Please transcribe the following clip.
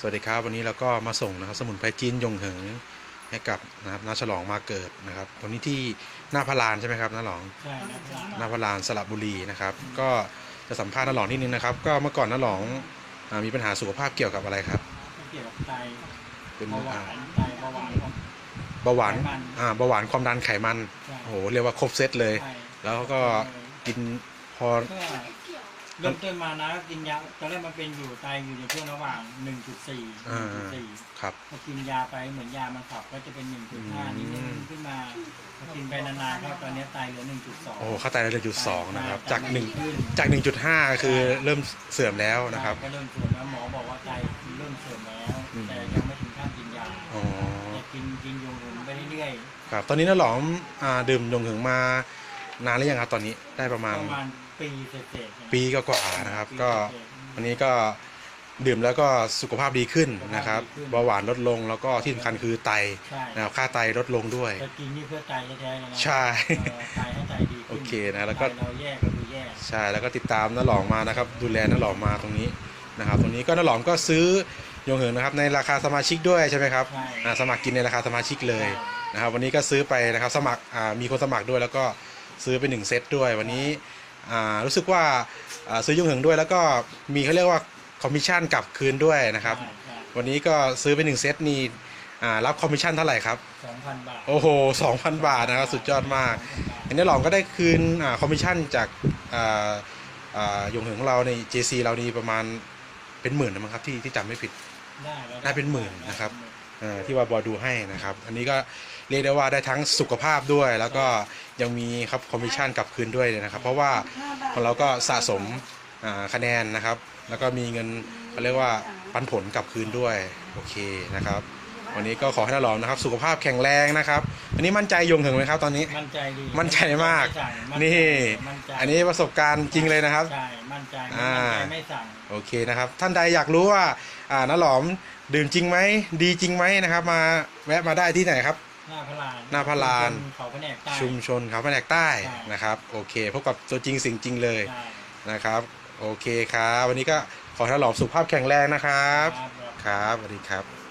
สวัสดีครับวันนี้เราก็มาส่งนะครับสมุนไพรจีนยงเหิงให้กับนะครับน้าฉลองมาเกิดนะครับตรงนี้ที่หน้าพระลานใช่ไหมครับน้าหลองใช่ครับหน้าพระลานสระบุรีนะครับ ก็จะสัมภาษณ์น้าหลองนิดนึงนะครับ ก็เมื่อก่อนน้าหลองอ่ามีปัญหาสุขภาพเกี่ยวกับอะไรครับ เกี่ยวกับไตเป็นเบาหวาอ่านไตเบาหวานของ เบาหวานไขมันอ่าเบาหวานความดันไขมันใช่ โอ้โหเรียกว่าครบเซตเลยใช่แล้วก็กินพอก็ เริ่มต้นมานะก็กินยาตอนแรกมันเป็นอยู่ไตอยู่ในช่วงระหว่าง 1.4อ่า1.4ครับพอกินยาไปเหมือนยามันขับก็จะเป็น 1.5นิดนึงขึ้นมาพอกินไปนานๆก็ตอนนี้ไตเหลือ 1.2 โอ้โหเข้าไตเลยจุดสองนะครับ จากหนึ่งขึ้นจากหนึ่งจุดห้าคือเริ่มเสื่อมแล้วนะครับก็เริ่มเสื่อมแล้วหมอบอกว่าไตเริ่มเสื่อมแล้วอืมแต่ยังไม่ถึงขั้นกินยาอ๋อแต่กินกินยงหุ่นไปเรื่อยครับตอนนี้น้าหลอมอ่าดื่มยงเหิงมา นานหรือยังครับตอนนี้ได้ประๆมาณประมาณปีเศษๆปีก็กว่าๆนะครับปีก็เศษๆวันนี้ก็ดื่มแล้วก็สุขภาพดีขึ้นนะครับสุขภาพดีขึ้นเบาหวานลดลงแล้วก็ที่สำคัญคือไตใช่นะครับค่าไตลดลงด้วยจะกินนี่เพื่อไตแท้ๆเลยนะใช่เออไตให้ไตดีขึ้นโอเคนะแล้วก็ไตเราแย่ก็คือแย่ใช่แล้วก็ติดตามน้าหลองมานะครับ ดูแลน้าหลองมาตรงนี้นะครับ ตรงนี้ก็น้าหลองก็ซื้อยงเหิงนะครับในราคาสมาชิกด้วยใช่ไหมครับใช่อ่าสมัครกินในราคาสมาชิกเลยนะครับ วันนี้ก็ซื้อไปนะครับสมัครอ่ามีคนสมัครด้วยแล้วก็ ซื้อไปหนึ่งเซตด้วยวันนี้อ่ารู้สึกว่าอ่าซื้อยงเหิงด้วยแล้วก็มีเขาเรียกว่าคอมมิชชั่นกลับคืนด้วยนะครับใช่ใช่วันนี้ก็ซื้อไปหนึ่งเซตนี่อ่ารับคอมมิชชั่นเท่าไหร่ครับสองพันบาท โอ้โหสองพันบาทนะครับ สุดยอดมากอันนี้หลองก็ได้คืนอ่าคอมมิชชั่นจากอ่าอ่ายงเหิงของเราใน JC เรานี่ประมาณเป็นหมื่นนะมั้งครับที่ที่จำไม่ผิดได้แล้วได้เป็นหมื่นนะครับเอ่อ ที่ว่าบอดูให้นะครับ อันนี้ก็เรียกได้ว่าได้ทั้งสุขภาพด้วย แล้วก็ยังมีครับคอมมิชชั่นกลับคืนด้วยนะครับ เพราะว่าของเราก็สะสมคะแนนนะครับ แล้วก็มีเงินเขาเรียกว่าปันผลกลับคืนด้วยโอเคนะครับ วันนี้ก็ขอให้น้าหลอมนะครับ สุขภาพแข็งแรงนะครับ อันนี้มั่นใจยงถึงไหมครับตอนนี้ มั่นใจดีมั่นใจมากไสั่งมั่ใจนี่มั่นใจอันนี้ประสบการณ์จริงเลยนะครับใช่มั่นใจไม่อ่ามั่นใจไม่สั่งโอเคนะครับ ท่านใดอยากรู้ว่าอ่าน้าหลอมดื่มจริงไหมดีจริงไหมนะครับ มาแวะมาได้ที่ไหนครับหน้าพระลานหน้าพระลานเขาแผนกใต้ชุมชนเขาแผนกใต้ใช่นะครับโอเคพบกับตัวจริงสิ่งจริงเลยใช่นะครับ โอเคครับ วันนี้ก็ขอให้น้าหลอมสุขภาพแข็งแรงนะครับ ครับครับสวัสดีครับ